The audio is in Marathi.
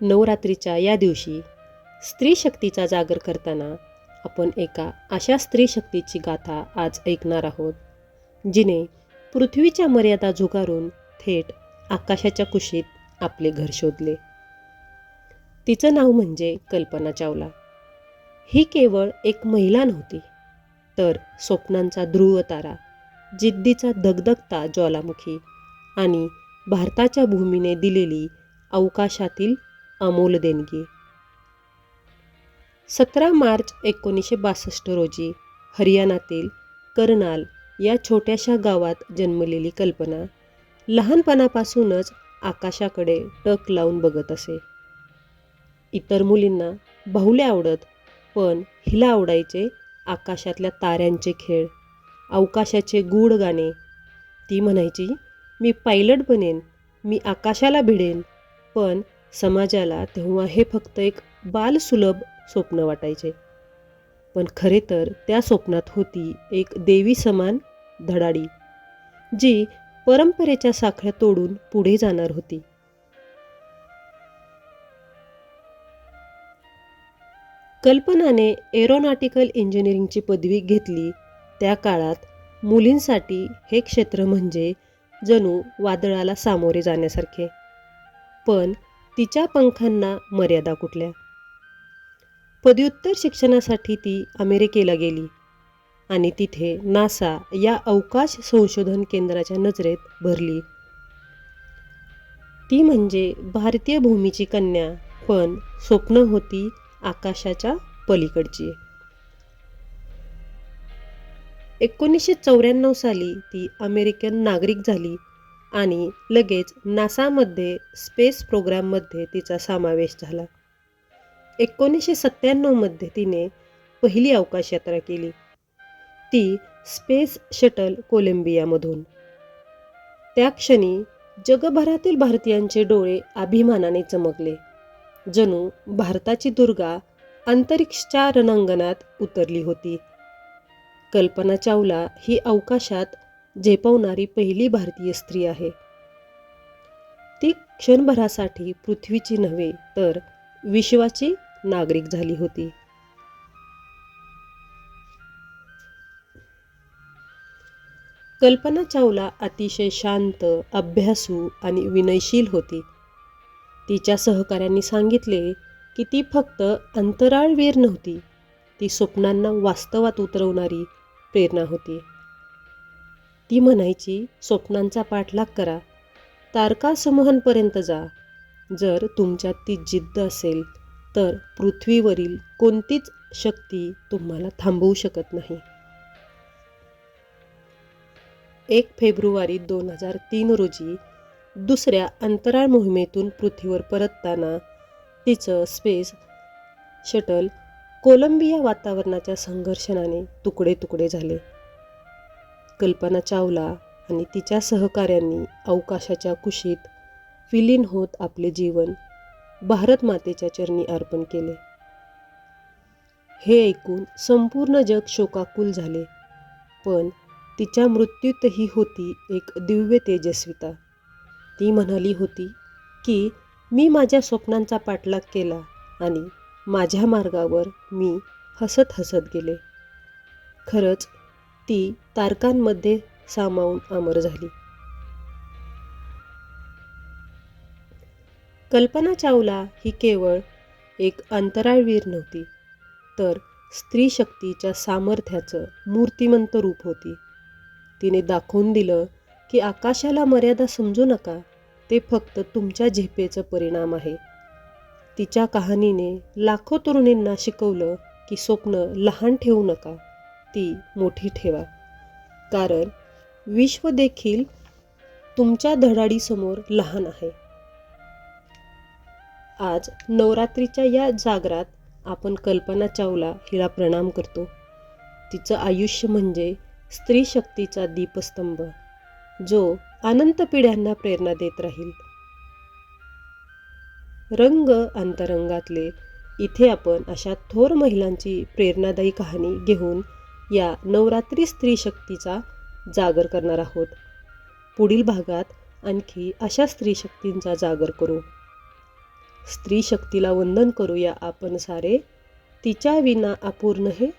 नवरात्रीच्या या दिवशी स्त्री शक्तीचा जागर करताना आपण एका अशा स्त्री शक्तीची गाथा आज ऐकणार आहोत जिने पृथ्वीच्या मर्यादा झुगारून थेट आकाशाच्या कुशीत आपले घर शोधले. तिचं नाव म्हणजे कल्पना चावला. ही केवळ एक महिला नव्हती तर स्वप्नांचा ध्रुव तारा जिद्दीचा दगदगता ज्वालामुखी आणि भारताच्या भूमीने दिलेली अवकाशातील अमोल देणगी. सतरा मार्च एकोणीसशे बासष्ट रोजी हरियाणातील करनाल या छोट्याशा गावात जन्मलेली कल्पना लहानपणापासूनच आकाशाकडे टक लावून बघत असे. इतर मुलींना बाहुले आवडत पण हिला आवडायचे आकाशातल्या ताऱ्यांचे खेळ अवकाशाचे गूढ गाणे. ती म्हणायची मी पायलट बनेन मी आकाशाला भिडेन पण समाजाला तेव्हा हे फक्त एक बालसुलभ स्वप्न वाटायचे. पण खरे तर त्या स्वप्नात होती एक देवी समान धडाडी जी परंपरेच्या साखळ्या तोडून पुढे जाणार होती. कल्पनाने एरोनॉटिकल इंजिनिअरिंगची पदवी घेतली त्या काळात मुलींसाठी हे क्षेत्र म्हणजे जणू वादळाला सामोरे जाण्यासारखे. पण तिच्या पंखांना मर्यादा कुठल्या? पदव्युत्तर शिक्षणासाठी ती अमेरिकेला गेली आणि तिथे नासा या अवकाश संशोधन केंद्राच्या नजरेत भरली. ती म्हणजे भारतीय भूमीची कन्या पण स्वप्न होती आकाशाच्या पलीकडची. एकोणीसशे चौऱ्याण्णव साली ती अमेरिकन नागरिक झाली. आणि लगेच नासामध्ये स्पेस प्रोग्राममध्ये तिचा समावेश झाला. एकोणीसशे सत्त्याण्णवमध्ये तिने पहिली अवकाश यात्रा केली. ती स्पेस शटल कोलंबियामधून. त्या क्षणी जगभरातील भारतीयांचे डोळे अभिमानाने चमकले. जणू भारताची दुर्गा अंतरिक्षच्या रणांगणात उतरली होती. कल्पना चावला ही अवकाशात झेपवणारी पहिली भारतीय स्त्री आहे. ती क्षणभरासाठी पृथ्वीची नव्हे तर विश्वाची नागरिक झाली होती. कल्पना चावला अतिशय शांत अभ्यासू आणि विनयशील होती. तिच्या सहकाऱ्यांनी सांगितले की ती फक्त अंतराळवीर नव्हती ती स्वप्नांना वास्तवात उतरवणारी प्रेरणा होती. ती म्हणायची स्वप्नांचा पाठलाग करा. तारकासमूहांपर्यंत जा. जर तुमच्यात ती जिद्द असेल तर पृथ्वीवरील कोणतीच शक्ती तुम्हाला थांबवू शकत नाही. एक फेब्रुवारी दोन हजार तीन रोजी दुसऱ्या अंतराळ मोहिमेतून पृथ्वीवर परतताना तिचं स्पेस शटल कोलंबिया वातावरणाच्या संघर्षणाने तुकडे तुकडे झाले. कल्पना चावला आणि तिच्या सहकाऱ्यांनी अवकाशाच्या कुशीत विलीन होत आपले जीवन भारत मातेच्या चरणी अर्पण केले. हे ऐकून संपूर्ण जग शोकाकुल झाले पण तिच्या मृत्यूतही होती एक दिव्य तेजस्विता. ती म्हणाली होती की मी माझ्या स्वप्नांचा पाठलाग केला आणि माझ्या मार्गावर मी हसत हसत गेले. खरंच ती तारकांमध्ये सामावून अमर झाली. कल्पना चावला ही केवळ एक अंतराळवीर नव्हती तर स्त्री शक्तीच्या सामर्थ्याचं मूर्तिमंत रूप होती. तिने दाखवून दिलं की आकाशाला मर्यादा समजू नका ते फक्त तुमच्या झेपेचं परिणाम आहे. तिच्या कहाणीने लाखो तरुणींना शिकवलं की स्वप्न लहान ठेवू नका. ती मोठी ठेवा. कारण विश्व देखील तुमच्या धडाडीसमोर लहान आहे. आज नवरात्रीच्या या जागरात आपण कल्पना चावला हिला प्रणाम करतो. तिचं आयुष्य म्हणजे स्त्री शक्तीचा दीपस्तंभ जो अनंत पिढ्यांना प्रेरणा देत राहील. रंग अंतरंगातले इथे आपण अशा थोर महिलांची प्रेरणादायी कहाणी घेऊन या नवरात्री स्त्री शक्तीचा जागर करणार आहोत. पुढील भागात आणखी अशा स्त्री शक्तींचा जागर करू. स्त्री शक्तीला वंदन करूया आपण सारे. तिच्या विना अपूर्ण हे